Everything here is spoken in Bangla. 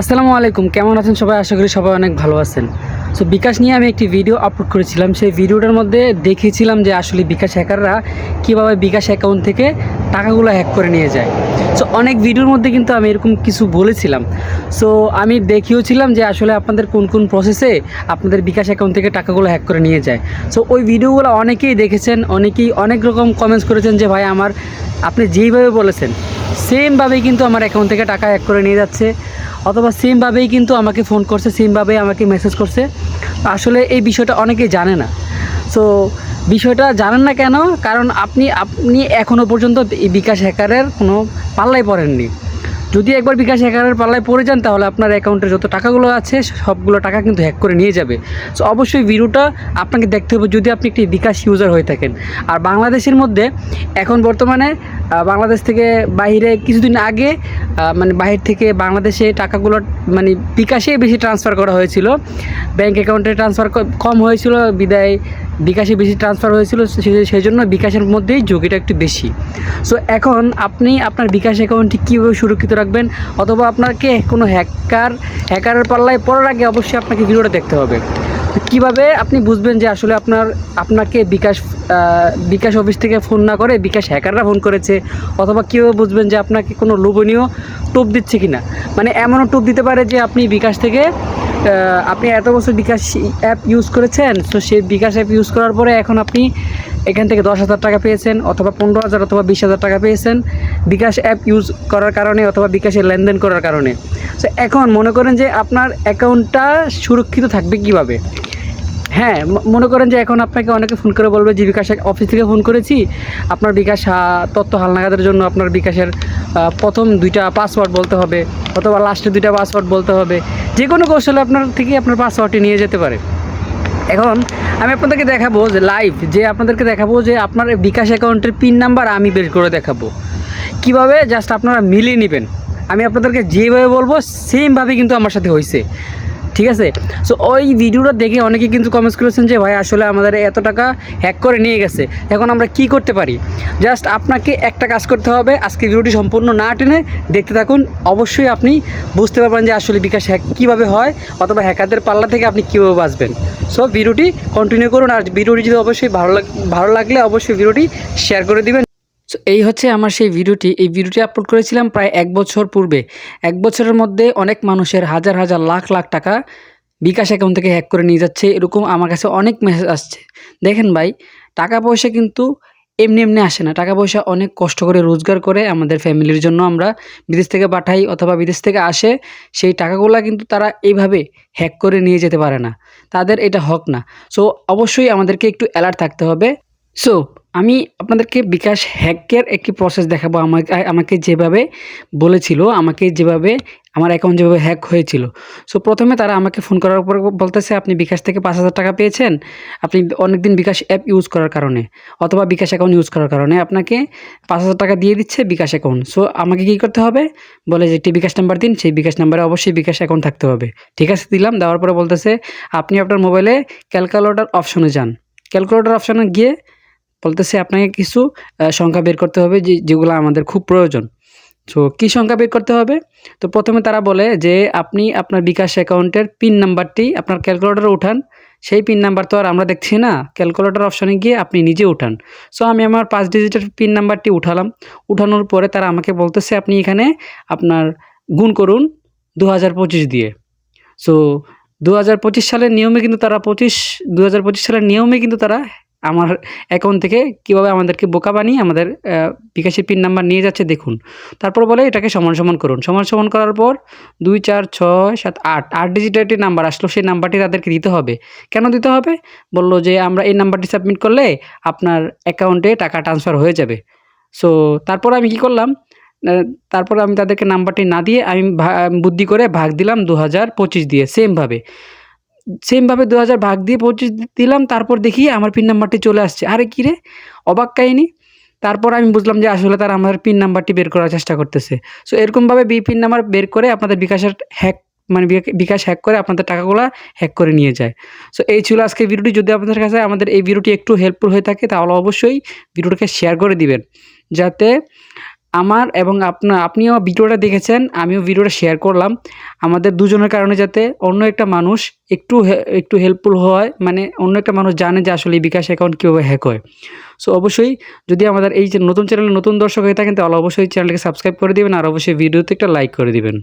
আসসালামু আলাইকুম কেমন আছেন সবাই? আশা করি সবাই অনেক ভালো আছেন। সো বিকাশ নিয়ে আমি একটি ভিডিও আপলোড করেছিলাম। সেই ভিডিওটার মধ্যে দেখেছিলাম যে আসলে বিকাশ হ্যাকাররা কীভাবে বিকাশ অ্যাকাউন্ট থেকে টাকাগুলো হ্যাক করে নিয়ে যায়। সো অনেক ভিডিওর মধ্যে কিন্তু আমি এরকম কিছু বলেছিলাম। সো আমি দেখিয়েছিলাম যে আসলে আপনাদের কোন কোন প্রসেসে আপনাদের বিকাশ অ্যাকাউন্ট থেকে টাকাগুলো হ্যাক করে নিয়ে যায়। সো ওই ভিডিওগুলো অনেকেই দেখেছেন, অনেকেই অনেক রকম কমেন্টস করেছেন যে, ভাই, আমার আপনি যেইভাবে বলেছেন সেমভাবেই কিন্তু আমার অ্যাকাউন্ট থেকে টাকা হ্যাক করে নিয়ে যাচ্ছে। অথবা সেমভাবেই কিন্তু আমাকে ফোন করছে সেমভাবেই আমাকে মেসেজ করছে। আসলে এই বিষয়টা অনেকেই জানে না। সো বিষয়টা জানেন না কেন? কারণ আপনি আপনি এখনও পর্যন্ত বিকাশ হ্যাকারের কোনো পাল্লাই পড়েননি। যদি একবার বিকাশ হ্যাকারের পাল্লায় পড়ে যান, তাহলে আপনার অ্যাকাউন্টে যত টাকাগুলো আছে, সবগুলো টাকা কিন্তু হ্যাক করে নিয়ে যাবে। সো অবশ্যই ভিডিওটা আপনাকে দেখতে হবে যদি আপনি একটি বিকাশ ইউজার হয়ে থাকেন। আর বাংলাদেশের মধ্যে এখন বর্তমানে বাংলাদেশ থেকে বাইরে কিছুদিন আগে মানে বাহির থেকে বাংলাদেশে টাকাগুলো মানে বিকাশে বেশি ট্রান্সফার করা হয়েছিল। ব্যাংক অ্যাকাউন্টে ট্রান্সফার কম হয়েছিল, বিদায় বিকাশে বেশি ট্রান্সফার হয়েছিল সেই জন্য বিকাশের মধ্যেই ঝুঁকিটা একটু বেশি। সো এখন আপনি আপনার বিকাশ অ্যাকাউন্টটি কীভাবে সুরক্ষিত রাখবেন অথবা আপনাকে কোনো হ্যাকার হ্যাকারের পাল্লায় পড়ার আগে অবশ্যই আপনাকে ভিডিওটা দেখতে হবে। কীভাবে আপনি বুঝবেন যে আসলে আপনার, আপনাকে বিকাশ বিকাশ অফিস থেকে ফোন না করে বিকাশ হ্যাকাররা ফোন করেছে অথবা কীভাবে বুঝবেন যে আপনাকে কোনো লোভনীয় টোপ দিচ্ছে কি না মানে এমনও টোপ দিতে পারে যে আপনি বিকাশ থেকে আপনি এত বছর বিকাশ অ্যাপ ইউজ করেছেন, তো সেই বিকাশ অ্যাপ ইউজ করার পরে এখন আপনি এখান থেকে দশ হাজার টাকা পেয়েছেন অথবা পনেরো হাজার অথবা বিশ হাজার টাকা পেয়েছেন বিকাশ অ্যাপ ইউজ করার কারণে অথবা বিকাশের লেনদেন করার কারণে। তো এখন মনে করেন যে আপনার অ্যাকাউন্টটা সুরক্ষিত থাকবে কীভাবে? হ্যাঁ মনে করেন যে এখন আপনাকে অনেকে ফোন করে বলবে যে, বিকাশ অফিস থেকে ফোন করেছি। আপনার বিকাশ তথ্য হালনাগাদের জন্য আপনার বিকাশের প্রথম দুইটা পাসওয়ার্ড বলতে হবে অথবা লাস্টের দুইটা পাসওয়ার্ড বলতে হবে। যে কোনো কৌশলে আপনার থেকে আপনার পাসওয়ার্ডটি নিয়ে যেতে পারে। এখন আমি আপনাদেরকে দেখাবো যে লাইভ যে আপনাদেরকে দেখাবো যে আপনার বিকাশ অ্যাকাউন্টের পিন নাম্বার আমি বের করে দেখাবো। কীভাবে? জাস্ট আপনারা মিলিয়ে নেবেন। আমি আপনাদেরকে যেভাবে বলব সেমভাবে কিন্তু আমার সাথে হয়েছে ঠিক আছে? সো ওই ভিডিওটা দেখে অনেকে কিন্তু কমেন্টস করেছেন যে, ভাই, আসলে আমাদের এত টাকা হ্যাক করে নিয়ে গেছে। এখন আমরা কি করতে পারি? জাস্ট আপনাকে একটা কাজ করতে হবে, আজকে ভিডিওটি সম্পূর্ণ না টেনে দেখতে থাকুন। অবশ্যই আপনি বুঝতে পারবেন যে, আসলে বিকাশ হ্যাক কীভাবে হয় অথবা হ্যাকারদের পাল্লা থেকে আপনি কীভাবে বাঁচবেন। সো ভিডিওটি কন্টিনিউ করুন। আর ভিডিওটি যদি অবশ্যই ভালো ভালো লাগলে অবশ্যই ভিডিওটি শেয়ার করে দিবেন। So, এই হচ্ছে আমার সেই ভিডিওটি। এই ভিডিওটি আপলোড করেছিলাম প্রায় এক বছর পূর্বে। এক বছরের মধ্যে অনেক মানুষের হাজার হাজার লাখ লাখ টাকা বিকাশ অ্যাকাউন্ট থেকে হ্যাক করে নিয়ে যাচ্ছে। এরকম আমার কাছে অনেক মেসেজ আসছে। দেখেন ভাই টাকা পয়সা কিন্তু এমনি এমনি আসে না। টাকা পয়সা অনেক কষ্ট করে রোজগার করে আমাদের ফ্যামিলির জন্য আমরা বিদেশ থেকে পাঠাই অথবা বিদেশ থেকে আসে। সেই টাকাগুলো কিন্তু তারা এইভাবে হ্যাক করে নিয়ে যেতে পারে না। তাদের এটা হক না। সো অবশ্যই আমাদেরকে একটু অ্যালার্ট থাকতে হবে। সো আমি আপনাদেরকে বিকাশ হ্যাকের একটি প্রসেস দেখাবো। আমাকে আমাকে যেভাবে বলেছিল, আমাকে যেভাবে, আমার অ্যাকাউন্ট যেভাবে হ্যাক হয়েছিল। সো প্রথমে তারা আমাকে ফোন করার পর বলতেছে, আপনি বিকাশ থেকে পাঁচ হাজার টাকা পেয়েছেন? আপনি অনেকদিন বিকাশ অ্যাপ ইউজ করার কারণে, অথবা বিকাশ অ্যাকাউন্ট ইউজ করার কারণে আপনাকে পাঁচ হাজার টাকা দিয়ে দিচ্ছে বিকাশ অ্যাকাউন্ট সো আমাকে কী করতে হবে? বলে যে, একটি বিকাশ নাম্বার দিন, সেই বিকাশ নাম্বারে অবশ্যই বিকাশ অ্যাকাউন্ট থাকতে হবে। ঠিক আছে, দিলাম। দেওয়ার পরে বলতেছে, আপনি আপনার মোবাইলে ক্যালকুলেটর অপশনে যান। ক্যালকুলেটর অপশনে গিয়ে বলতেছে আপনাকে কিছু সংখ্যা বের করতে হবে যে, যেগুলো আমাদের খুব প্রয়োজন। সো কী সংখ্যা বের করতে হবে? তো প্রথমে তারা বলে যে, আপনি আপনার বিকাশ অ্যাকাউন্টের পিন নাম্বারটি আপনার ক্যালকুলেটরে উঠান। সেই পিন নাম্বার তো আর আমরা দেখছি না। ক্যালকুলেটর অপশনে গিয়ে আপনি নিজে উঠান। সো আমি আমার পাঁচ ডিজিটের পিন নাম্বারটি উঠালাম। উঠানোর পরে তারা আমাকে বলতেছে, আপনি এখানে আপনার গুণ করুন দু হাজার পঁচিশ দিয়ে। সো দু হাজার পঁচিশ সালের নিয়মে কিন্তু তারা পঁচিশ দু সালের নিয়মে কিন্তু তারা আমার অ্যাকাউন্ট থেকে কীভাবে আমাদেরকে বোকা বানিয়ে আমাদের বিকাশের পিন নাম্বার নিয়ে যাচ্ছে দেখুন। তারপর বলে এটাকে সমান সমান করুন। সমান সমান করার পর দুই চার ছয় সাত আট আট ডিজিটের একটি নাম্বার আসলো, সেই নাম্বারটি তাদেরকে দিতে হবে। কেন দিতে হবে? বলল যে আমরা এই নাম্বারটি সাবমিট করলে আপনার অ্যাকাউন্টে টাকা ট্রান্সফার হয়ে যাবে। সো তারপর আমি কি করলাম? তারপর আমি তাদেরকে নাম্বারটি না দিয়ে আমি বুদ্ধি করে ভাগ দিলাম দু হাজার পঁচিশ দিয়ে সেমভাবে সেমভাবে দু হাজার ভাগ দিয়ে পঁচিশ দিলাম, তারপর দেখি আমার পিন নাম্বারটি চলে আসছে। আরে কী রে? অবাক কাহিনি। তারপর আমি বুঝলাম যে আসলে তারা আমার পিন নাম্বারটি বের করার চেষ্টা করতেছে। সো এরকমভাবে বি পিন নাম্বার বের করে আপনাদের বিকাশের হ্যাক মানে বিকাশ হ্যাক করে আপনাদের টাকাগুলো হ্যাক করে নিয়ে যায়। সো এই ছিল আজকে ভিডিওটি। যদি আপনাদের কাছে আমাদের এই ভিডিওটি একটু হেল্পফুল হয়ে থাকে, তাহলে অবশ্যই ভিডিওটাকে শেয়ার করে দিবেন। যাতে আমার এবং আপনার আপনিও ভিডিওটা দেখেছেন, আমিও ভিডিওটা শেয়ার করলাম। আমাদের দুজনের কারণে যাতে অন্য একটা মানুষ একটু একটু হেল্পফুল হয় মানে অন্য একটা মানুষ জানে যে আসলে বিকাশ অ্যাকাউন্ট কীভাবে হ্যাক হয়। সো অবশ্যই যদি আমাদের এই নতুন চ্যানেলে নতুন দর্শক হয়ে থাকেন, তাহলে অবশ্যই চ্যানেলকে সাবস্ক্রাইব করে দেবেন, আর অবশ্যই ভিডিওতে একটা লাইক করে দিবেন।